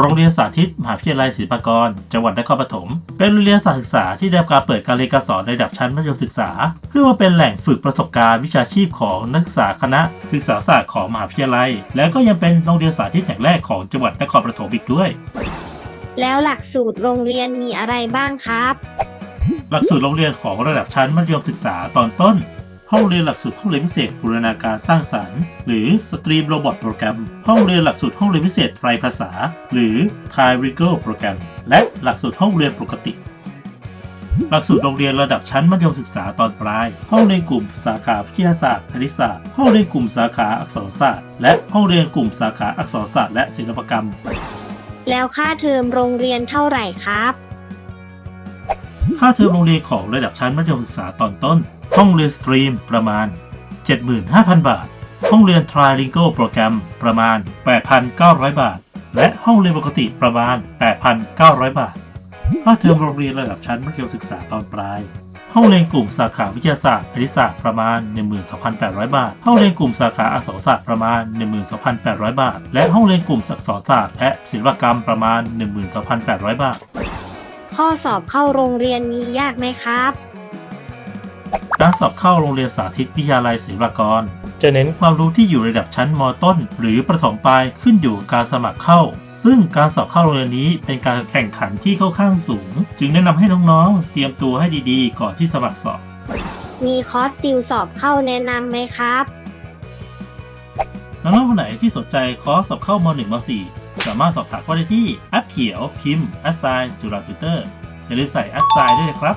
โรงเรียนสาธิตมหาวิทยาลัยศิลปากร จังหวัดนครปฐม เป็นโรงเรียนสาศึกษาที่ได้รับการเปิดการเรียนการสอนในระดับชั้นมัธยมศึกษา เพื่อมาเป็นแหล่งฝึกประสบการณ์วิชาชีพของนักศึกษาคณะศึกษาศาสตร์ของมหาวิทยาลัย และก็ยังเป็นโรงเรียนสาธิตแห่งแรกของจังหวัดนครปฐมอีกด้วย แล้วหลักสูตรโรงเรียนมีอะไรบ้างครับ หลักสูตรโรงเรียนของระดับชั้นมัธยมศึกษาตอนต้น ห้องเรียนหลักสูตรห้องเรียนพิเศษบูรณาการสร้างสรรค์หรือสตรีมโรบอทโปรแกรมห้องเรียนหลักสูตรห้องเรียนพิเศษไตรภาษา หรือ t r i r i g o โปรแกรมและหลักสูตรห้องเรียนปกติ หลักสูตรโรงเรียนระดับชั้นมัธยมศึกษาตอนปลาย ห้องเรียนกลุ่มสาขาวิทยาศาสตร์คณิตศาสตร์ห้องเรียนกลุ่มสาขาอักษรศาสตร์ และห้องเรียนกลุ่มสาขาอักษรศาสตร์และศิลปกรรม แล้วค่าเทอมโรงเรียนเท่าไหร่ครับ ค่าเทอมโรงเรียนของระดับชั้นมัธยมศึกษาตอนต้น ห้องเรียนสตรีมประมาณ 75,000 บาท ห้องเรียน Trilingual โปรแกรมประมาณ 8,900 บาท และห้องเรียนปกติประมาณ 8,900 บาท ค่าเทอมโรงเรียนระดับชั้นมัธยมศึกษาตอนปลายห้องเรียนกลุ่มสาขาวิทยาศาสตร์คณิตศาสตร์ประมาณ 12,800 บาท ห้องเรียนกลุ่มสาขาอักษรศาสตร์ประมาณ 12,800 บาท และห้องเรียนกลุ่มอักษรศาสตร์และศิลปกรรมประมาณ 12,800 บาท ข้อสอบเข้าโรงเรียนมียากไหมครับ การสอบเข้าโรงเรียนสาธิตวิทยาลัยศิลปากร จะเน้นความรู้ที่อยู่ในระดับชั้นมต้น หรือประถมปลายขึ้นอยู่กับการสมัครเข้า ซึ่งการสอบเข้าโรงเรียนนี้เป็นการแข่งขันที่ค่อนข้างสูง จึงแนะนำให้น้องๆ เตรียมตัวให้ดีๆ ก่อนที่สมัครสอบ มีคอร์สติวสอบเข้าแนะนำไหมครับ น้องๆคนไหนที่สนใจคอร์สสอบเข้าม .1 ม .4 สามารถสอบถามข้อได้ที่แอปเขียวพิมพ์แอสไซจุฬาติวเตอร์อย่าลืมใส่แอสไซด้วยนะครับ